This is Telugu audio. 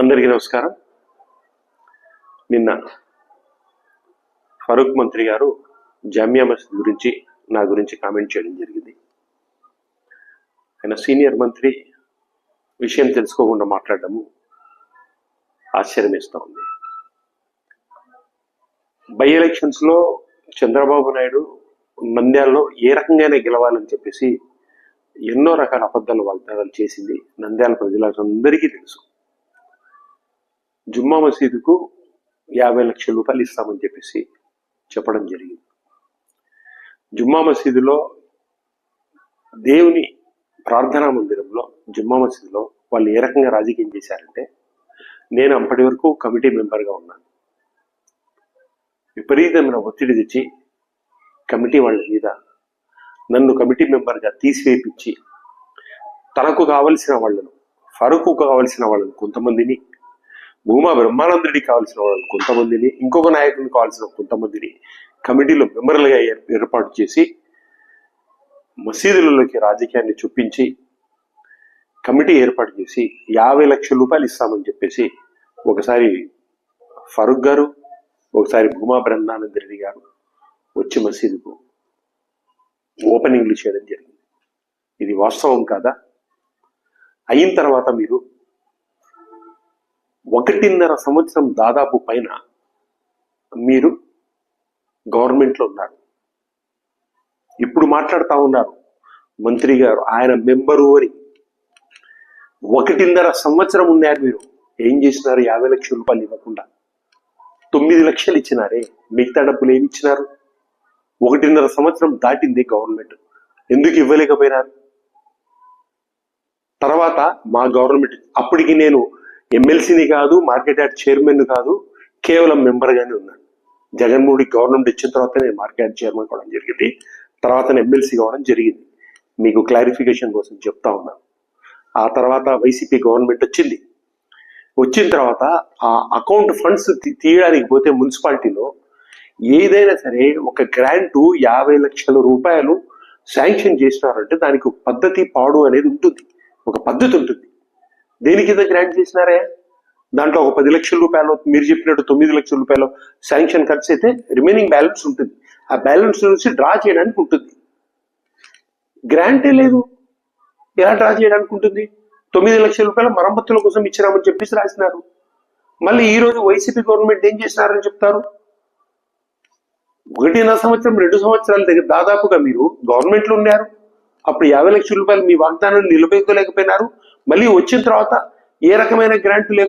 అందరికీ నమస్కారం. నిన్న ఫరూక్ మంత్రి గారు జామియా మసీద్ గురించి నా గురించి కామెంట్ చేయడం జరిగింది. ఆయన సీనియర్ మంత్రి విషయం తెలుసుకోకుండా మాట్లాడడము ఆశ్చర్యమేస్తూ ఉంది. బై ఎలక్షన్స్లో చంద్రబాబు నాయుడు నంద్యాలలో ఏ రకంగానే గెలవాలని చెప్పేసి ఎన్నో రకాల అబద్ధాలు వాగ్దానాలు చేసింది నంద్యాల ప్రజలందరికీ తెలుసు. జుమ్మా మసీదుకు యాభై లక్షల రూపాయలు ఇస్తామని చెప్పేసి చెప్పడం జరిగింది. జుమ్మా మసీదులో దేవుని ప్రార్థనా మందిరంలో జుమ్మా మసీదులో వాళ్ళు ఏ రకంగా రాజకీయం చేశారంటే నేను అప్పటి వరకు కమిటీ మెంబర్గా ఉన్నాను. విపరీతమైన ఒత్తిడి తెచ్చి కమిటీ వాళ్ళ మీద నన్ను కమిటీ మెంబర్గా తీసివేపించి తనకు కావలసిన వాళ్ళను ఫరుకు కావలసిన వాళ్ళను కొంతమందిని భూమా బ్రహ్మానందుడికి కావాల్సిన వాళ్ళని కొంతమందిని ఇంకొక నాయకుడిని కావాల్సిన కొంతమందిని కమిటీలో మెంబర్లుగా ఏర్- ఏర్పాటు చేసి మసీదులలోకి రాజకీయాన్ని చూపించి కమిటీ ఏర్పాటు చేసి యాభై లక్షల రూపాయలు ఇస్తామని చెప్పేసి ఒకసారి ఫరూక్ గారు ఒకసారి భూమా బ్రహ్మానంద రెడ్డి గారు వచ్చి మసీదుకు ఓపెనింగ్లు చేయడం జరిగింది. ఇది వాస్తవం కాదా? అయిన తర్వాత మీరు ఒకటిన్నర సంవత్సరం దాదాపు పైన మీరు గవర్నమెంట్లో ఉన్నారు. ఇప్పుడు మాట్లాడుతూ ఉన్నారు మంత్రి గారు ఆయన మెంబరు అని. ఒకటిన్నర సంవత్సరం ఉన్నారు మీరు. ఏం చేసినారు? యాభై లక్షల రూపాయలు ఇవ్వకుండా. తొమ్మిది లక్షలు ఇచ్చినారే. మిగతా డబ్బులు ఏమి ఇచ్చినారు? ఒకటిన్నర సంవత్సరం దాటింది గవర్నమెంట్. ఎందుకు ఇవ్వలేకపోయినారు? తర్వాత మా గవర్నమెంట్ అప్పటికి నేను ఎమ్మెల్సీని కాదు మార్కెట్ యార్డ్ చైర్మన్ కాదు కేవలం మెంబర్గానే ఉన్నాను జగన్మోహన్ గవర్నమెంట్ ఇచ్చిన తర్వాత నేను మార్కెట్ యార్డ్ చైర్మన్ కావడం జరిగింది. తర్వాత నేను ఎమ్మెల్సీ కావడం జరిగింది. మీకు క్లారిఫికేషన్ కోసం చెప్తా ఉన్నాను ఆ తర్వాత వైసీపీ గవర్నమెంట్ వచ్చింది. వచ్చిన తర్వాత ఆ అకౌంట్ ఫండ్స్ తీయడానికి పోతే మున్సిపాలిటీలో ఏదైనా సరే ఒక గ్రాంట్ యాభై లక్షల రూపాయలు శాంక్షన్ చేసినారంటే దానికి పద్ధతి పాడు అనేది ఉంటుంది. ఒక పద్ధతి ఉంటుంది. దేని కింద గ్రాంట్ చేసినారే? దాంట్లో ఒక పది లక్షల రూపాయలు మీరు చెప్పినట్టు తొమ్మిది లక్షల రూపాయలు శాంక్షన్ ఖర్చు అయితే రిమైనింగ్ బ్యాలెన్స్ ఉంటుంది. ఆ బ్యాలెన్స్ నుంచి డ్రా చేయడానికి ఉంటుంది. గ్రాంటే లేదు. ఎలా డ్రా చేయడానికి ఉంటుంది? తొమ్మిది లక్షల రూపాయల మరమ్మతుల కోసం ఇచ్చినామని చెప్పేసి రాసినారు. మళ్ళీ ఈ రోజు వైసీపీ గవర్నమెంట్ ఏం చేసినారని చెప్తారు? ఒకటిన్నర సంవత్సరం రెండు సంవత్సరాల దగ్గర దాదాపుగా మీరు గవర్నమెంట్లో ఉన్నారు. అప్పుడు యాభై లక్షల రూపాయలు మీ వాగ్దానాన్ని నిలబెట్టుకోలేకపోయినారు. మళ్ళీ వచ్చిన తర్వాత ఏ రకమైన గ్రాంట్ లేక